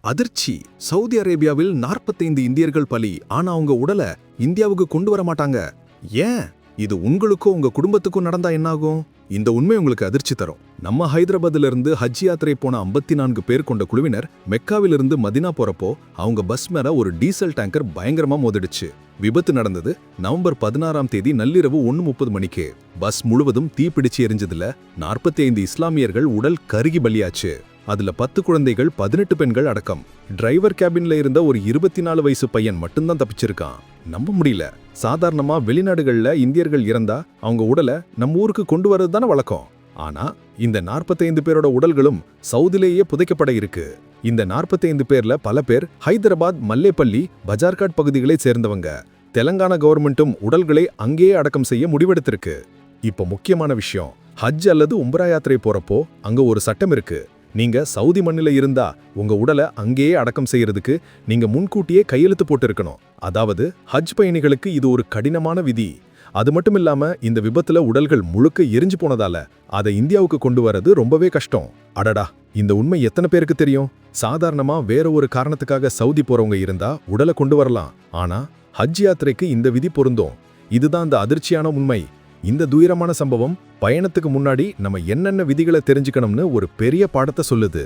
அதிர்ச்சி. சவுதி அரேபியாவில் 45 இந்தியர்கள் பலி. ஆனா அவங்க உடல இந்தியாவுக்கு கொண்டு வர மாட்டாங்க. ஏன்? இது உங்களுக்கும் உங்க குடும்பத்துக்கும் நடந்தா என்னாகும்? இந்த உண்மை உங்களுக்கு அதிர்ச்சி தரும். நம்ம ஹைதராபாத்ல இருந்து ஹஜ் யாத்திரை போன 54 நான்கு பேர் கொண்ட குழுவினர் மெக்காவிலிருந்து மதினா போறப்போ அவங்க பஸ் மேல ஒரு டீசல் டேங்கர் பயங்கரமா மோதிடுச்சு. விபத்து நடந்தது நவம்பர் பதினாறாம் தேதி நள்ளிரவு ஒன்னு முப்பது மணிக்கு. பஸ் முழுவதும் தீப்பிடிச்சு எரிஞ்சதுல 45 இஸ்லாமியர்கள் உடல் கருகி பலியாச்சு. அதுல பத்து குழந்தைகள் பதினெட்டு பெண்கள் அடக்கம். டிரைவர் கேபின்ல இருந்த ஒரு இருபத்தி நாலு வயசு பையன் மட்டும்தான் தப்பிச்சிருக்கான். நம்ப முடியல. சாதாரணமா வெளிநாடுகள்ல இந்தியர்கள் இறந்தா அவங்க உடலை நம்ம ஊருக்கு கொண்டு வர்றது தானே வழக்கம். ஆனா இந்த 45 பேரோட உடல்களும் சவுதிலேயே புதைக்கப்பட இருக்கு. இந்த 45 பேர்ல பல பேர் ஹைதராபாத் மல்லேப்பள்ளி பஜார்காட் பகுதிகளை சேர்ந்தவங்க. தெலங்கானா கவர்மெண்ட்டும் உடல்களை அங்கேயே அடக்கம் செய்ய முடிவெடுத்திருக்கு. இப்போ முக்கியமான விஷயம் ஹஜ் அல்லது உம்ரா யாத்திரை போறப்போ அங்க ஒரு சட்டம் இருக்கு. நீங்க சவுதி மண்ணில் இருந்தா உங்க உடலை அங்கேயே அடக்கம் செய்யறதுக்கு நீங்க முன்கூட்டியே கையெழுத்து போட்டிருக்கணும். அதாவது ஹஜ் பயணிகளுக்கு இது ஒரு கடினமான விதி. அது மட்டும் இல்லாம இந்த விபத்துல உடல்கள் முழுக்க எரிஞ்சு போனதால அதை இந்தியாவுக்கு கொண்டு வரது ரொம்பவே கஷ்டம். அடடா இந்த உண்மை எத்தனை பேருக்கு தெரியும்? சாதாரணமா வேற ஒரு காரணத்துக்காக சவுதி போறவங்க இருந்தா உடலை கொண்டு வரலாம். ஆனா ஹஜ் யாத்திரைக்கு இந்த விதி பொருந்தும். இதுதான் அந்த அதிர்ச்சியான உண்மை. இந்த துயரமான சம்பவம் பயணத்துக்கு முன்னாடி நம்ம என்னென்ன விதிகளை தெரிஞ்சுக்கணும்னு ஒரு பெரிய பாடத்தை சொல்லுது.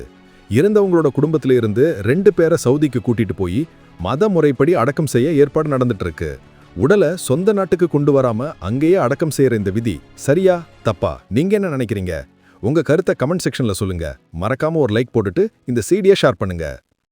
இறந்தவங்களோட குடும்பத்தில இருந்து ரெண்டு பேரை சவுதிக்கு கூட்டிட்டு போய் மத முறைப்படி அடக்கம் செய்ய ஏற்பாடு நடந்துட்டு இருக்கு உடலை சொந்த நாட்டுக்கு கொண்டு வராம அங்கேயே அடக்கம் செய்யற இந்த விதி சரியா தப்பா? நீங்க என்ன நினைக்கிறீங்க? உங்க கருத்தை கமெண்ட் செக்ஷன்ல சொல்லுங்க. மறக்காம ஒரு லைக் போட்டுட்டு இந்த சீடியை ஷேர் பண்ணுங்க.